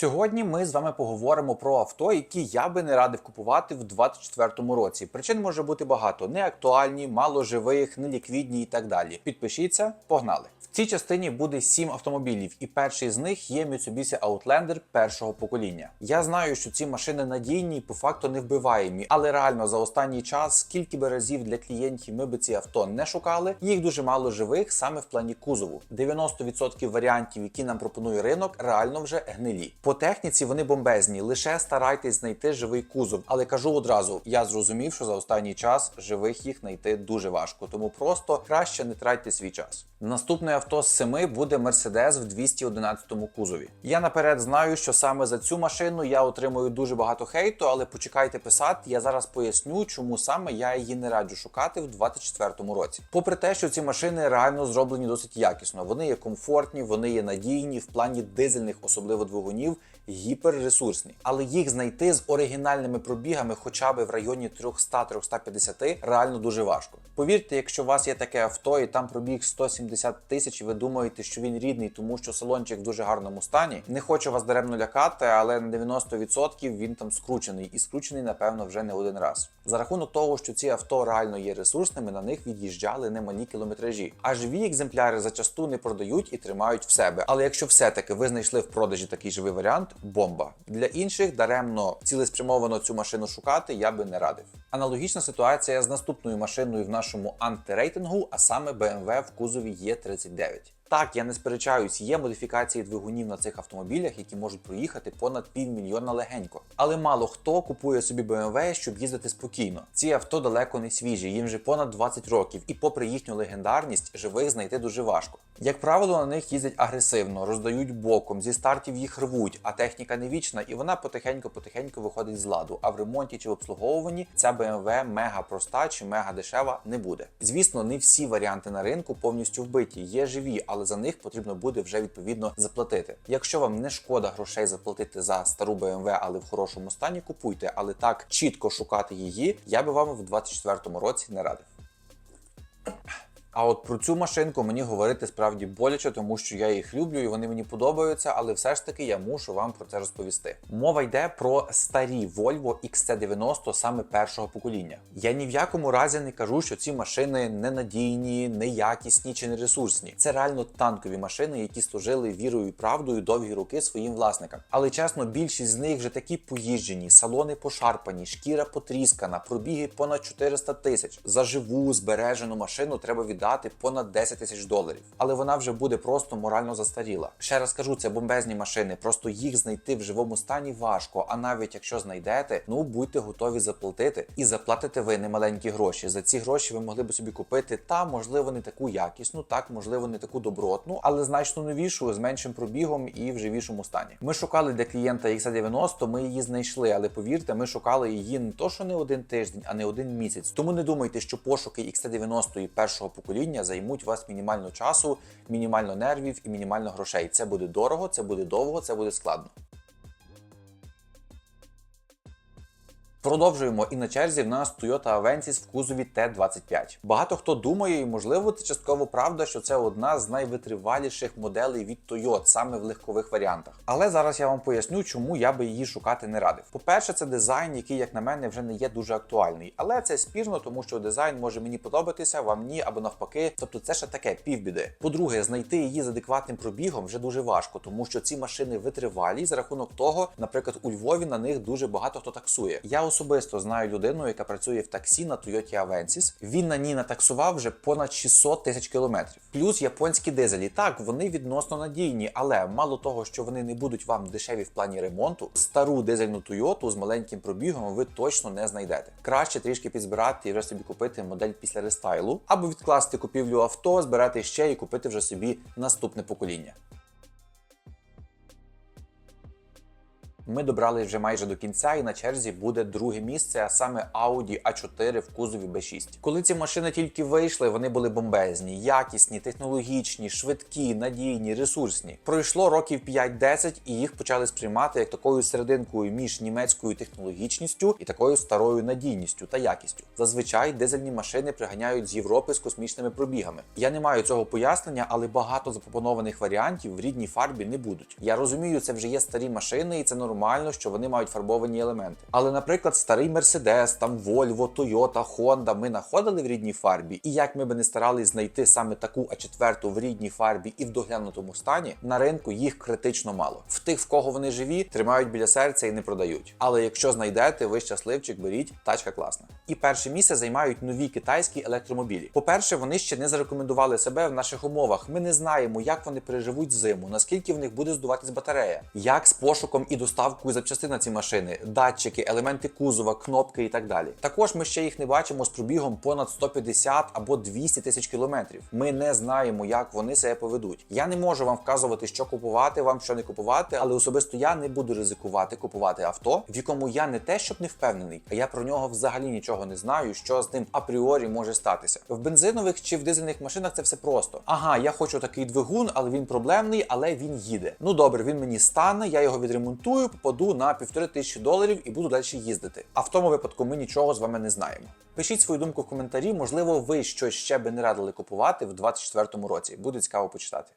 Сьогодні ми з вами поговоримо про авто, які я би не радив купувати в 2024 році. Причин може бути багато: неактуальні, мало живих, неліквідні і так далі. Підпишіться, погнали! В цій частині буде 7 автомобілів, і перший з них є Mitsubishi Outlander першого покоління. Я знаю, що ці машини надійні і по факту не вбиваємі, але реально за останній час, скільки би разів для клієнтів ми би ці авто не шукали, їх дуже мало живих саме в плані кузову. 90% варіантів, які нам пропонує ринок, реально вже гнилі. По техніці вони бомбезні. Лише старайтесь знайти живий кузов. Але кажу одразу, я зрозумів, що за останній час живих їх знайти дуже важко, тому просто краще не тратьте свій час. Наступне авто з семи буде Mercedes в 211 кузові. Я наперед знаю, що саме за цю машину я отримую дуже багато хейту, але почекайте писати. Я зараз поясню, чому саме я її не раджу шукати в 2024 році. Попри те, що ці машини реально зроблені досить якісно, вони є комфортні, вони є надійні в плані дизельних, особливо двигунів, гіперресурсні. Але їх знайти з оригінальними пробігами, хоча б в районі 300-350, реально дуже важко. Повірте, якщо у вас є таке авто і там пробіг 170 тисяч, і ви думаєте, що він рідний, тому що салончик в дуже гарному стані. Не хочу вас даремно лякати, але на 90% він там скручений, і скручений, напевно, вже не один раз. За рахунок того, що ці авто реально є ресурсними, на них від'їжджали немалі кілометражі. А живі екземпляри зачасту не продають і тримають в себе. Але якщо все-таки ви знайшли в продажі такий живий варіант, бомба. Для інших даремно цілеспрямовано цю машину шукати я би не радив. Аналогічна ситуація з наступною машиною в нашому антирейтингу, а саме BMW в кузові Е39. Так, я не сперечаюсь, є модифікації двигунів на цих автомобілях, які можуть проїхати понад півмільйона легенько. Але мало хто купує собі BMW, щоб їздити спокійно. Ці авто далеко не свіжі, їм вже понад 20 років, і попри їхню легендарність, живих знайти дуже важко. Як правило, на них їздять агресивно, роздають боком, зі стартів їх рвуть, а техніка не вічна, і вона потихеньку-потихеньку виходить з ладу. А в ремонті чи в обслуговуванні ця BMW мега проста чи мега дешева не буде. Звісно, не всі варіанти на ринку повністю вбиті, є живі, але за них потрібно буде вже відповідно заплатити. Якщо вам не шкода грошей заплатити за стару BMW, але в хорошому стані, купуйте, але так чітко шукати її, я би вам в 2024 році не радив. А от про цю машинку мені говорити справді боляче, тому що я їх люблю і вони мені подобаються, але все ж таки я мушу вам про це розповісти. Мова йде про старі Volvo XC90 саме першого покоління. Я ні в якому разі не кажу, що ці машини ненадійні, неякісні чи нересурсні. Це реально танкові машини, які служили вірою і правдою довгі роки своїм власникам. Але чесно, більшість з них вже такі поїжджені, салони пошарпані, шкіра потріскана, пробіги понад 400 тисяч. За живу збережену машину треба від віддати понад 10 тисяч доларів, але вона вже буде просто морально застаріла. Ще раз кажу, це бомбезні машини, просто їх знайти в живому стані важко. А навіть якщо знайдете, ну будьте готові заплатити. І заплатите ви немаленькі гроші. За ці гроші ви могли б собі купити та, можливо, не таку якісну, так можливо, не таку добротну, але значно новішу з меншим пробігом і в живішому стані. Ми шукали для клієнта XA90, ми її знайшли, але повірте, ми шукали її не то, що не один тиждень, а не один місяць. Тому не думайте, що пошуки XC90 першого покоління покоління займуть вас мінімально часу, мінімально нервів і мінімально грошей. Це буде дорого, це буде довго, це буде складно. Продовжуємо і на черзі в нас Toyota Avensis в кузові T25. Багато хто думає, і можливо це частково правда, що це одна з найвитриваліших моделей від Toyota, саме в легкових варіантах. Але зараз я вам поясню, чому я би її шукати не радив. По-перше, це дизайн, який, як на мене, вже не є дуже актуальний. Але це спірно, тому що дизайн може мені подобатися, вам ні або навпаки. Тобто це ще таке півбіди. По-друге, знайти її з адекватним пробігом вже дуже важко, тому що ці машини витривалі за рахунок того, наприклад, у Львові на них дуже багато хто таксує. Я особисто знаю людину, яка працює в таксі на Toyota Avensis. Він на ній натаксував вже понад 600 тисяч кілометрів. Плюс японські дизелі. Так, вони відносно надійні, але мало того, що вони не будуть вам дешеві в плані ремонту, стару дизельну Toyota з маленьким пробігом ви точно не знайдете. Краще трішки підзбирати і вже собі купити модель після рестайлу, або відкласти купівлю авто, збирати ще і купити вже собі наступне покоління. Ми добрали вже майже до кінця, і на черзі буде друге місце, а саме Audi A4 в кузові B6. Коли ці машини тільки вийшли, вони були бомбезні, якісні, технологічні, швидкі, надійні, ресурсні. Пройшло років 5-10, і їх почали сприймати як такою серединкою між німецькою технологічністю і такою старою надійністю та якістю. Зазвичай дизельні машини приганяють з Європи з космічними пробігами. Я не маю цього пояснення, але багато запропонованих варіантів в рідній фарбі не будуть. Я розумію, це вже є старі машини, і це нормально, що вони мають фарбовані елементи. Але, наприклад, старий Мерседес, там Volvo, Toyota, Honda ми знаходили в рідній фарбі, і як ми би не старались знайти саме таку А4 в рідній фарбі і в доглянутому стані, на ринку їх критично мало. В тих, в кого вони живі, тримають біля серця і не продають. Але якщо знайдете, ви щасливчик, беріть, тачка класна. І перше місце займають нові китайські електромобілі. По-перше, вони ще не зарекомендували себе в наших умовах. Ми не знаємо, як вони переживуть зиму, наскільки в них буде здуватись батарея, як з пошуком і доставкою запчастин на ці машини, датчики, елементи кузова, кнопки і так далі. Також ми ще їх не бачимо з пробігом понад 150 або 200 тисяч кілометрів. Ми не знаємо, як вони себе поведуть. Я не можу вам вказувати, що купувати, вам що не купувати, але особисто я не буду ризикувати купувати авто, в якому я не те, щоб не впевнений, а я про нього взагалі нічого не знаю, що з ним апріорі може статися. В бензинових чи в дизельних машинах це все просто. Ага, я хочу такий двигун, але він проблемний, але він їде. Ну добре, він мені стане, я його відремонтую, попаду на півтори тисячі доларів і буду далі їздити. А в тому випадку ми нічого з вами не знаємо. Пишіть свою думку в коментарі, можливо, ви щось ще би не радили купувати в 2024 році. Буде цікаво почитати.